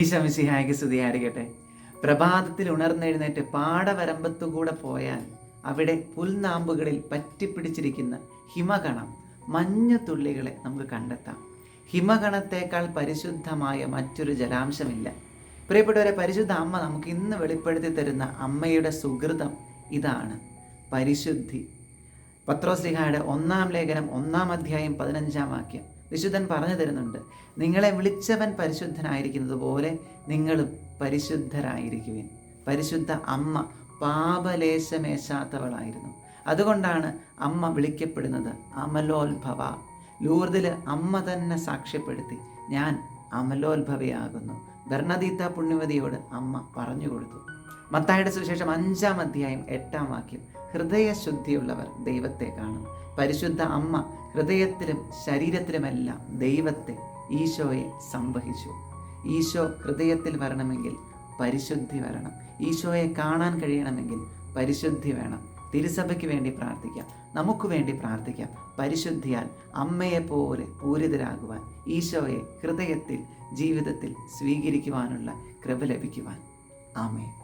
ഈശമിസിഹായ്ക്ക് സ്തുതിയായിരിക്കട്ടെ. പ്രഭാതത്തിൽ ഉണർന്നെഴുന്നേറ്റ് പാടവരമ്പത്തുകൂടെ പോയാൽ അവിടെ പുൽനാമ്പുകളിൽ പറ്റിപ്പിടിച്ചിരിക്കുന്ന ഹിമകണം മഞ്ഞു തുള്ളികളെ നമുക്ക് കണ്ടെത്താം. ഹിമകണത്തേക്കാൾ പരിശുദ്ധമായ മറ്റൊരു ജലാംശമില്ല. പ്രിയപ്പെട്ടവരെ പരിശുദ്ധ അമ്മ നമുക്ക് ഇന്ന് വെളിപ്പെടുത്തി തരുന്ന അമ്മയുടെ സുഹൃതം ഇതാണ്. പരിശുദ്ധി. പത്രോസ്ലിഹായുടെ ഒന്നാം ലേഖനം ഒന്നാം അധ്യായം പതിനഞ്ചാം വാക്യം. വിശുദ്ധൻ പറഞ്ഞു തരുന്നുണ്ട്. നിങ്ങളെ വിളിച്ചവൻ പരിശുദ്ധനായിരിക്കുന്നത് പോലെ നിങ്ങളും പരിശുദ്ധരായിരിക്കുവിൻ. പരിശുദ്ധ അമ്മ പാപലേശമേശാത്തവളായിരുന്നു. അതുകൊണ്ടാണ് അമ്മ വിളിക്കപ്പെടുന്നത് അമലോത്ഭവ. ലൂർദിൽ അമ്മ തന്നെ സാക്ഷ്യപ്പെടുത്തി ഞാൻ അമലോത്ഭവയാകുന്നു. ഭരണതീത്ത പുണ്യവതിയോട് അമ്മ പറഞ്ഞു കൊടുത്തു. മത്തായുടെ സുവിശേഷം അഞ്ചാം അധ്യായം എട്ടാം വാക്യം. ഹൃദയശുദ്ധിയുള്ളവർ ദൈവത്തെ കാണും. പരിശുദ്ധ അമ്മ ഹൃദയത്തിലും ശരീരത്തിലുമെല്ലാം ദൈവത്തെ ഈശോയെ സംവഹിച്ചു. ഈശോ ഹൃദയത്തിൽ വരണമെങ്കിൽ പരിശുദ്ധി വരണം. ഈശോയെ കാണാൻ കഴിയണമെങ്കിൽ പരിശുദ്ധി വേണം. തിരുസഭയ്ക്ക് വേണ്ടി പ്രാർത്ഥിക്കാം. നമുക്ക് വേണ്ടി പ്രാർത്ഥിക്കാം. പരിശുദ്ധിയാൽ അമ്മയെപ്പോലെ പൂരിതരാകുവാൻ ഈശോയെ ഹൃദയത്തിൽ ജീവിതത്തിൽ സ്വീകരിക്കുവാനുള്ള കൃപ ലഭിക്കുവാൻ. ആമേ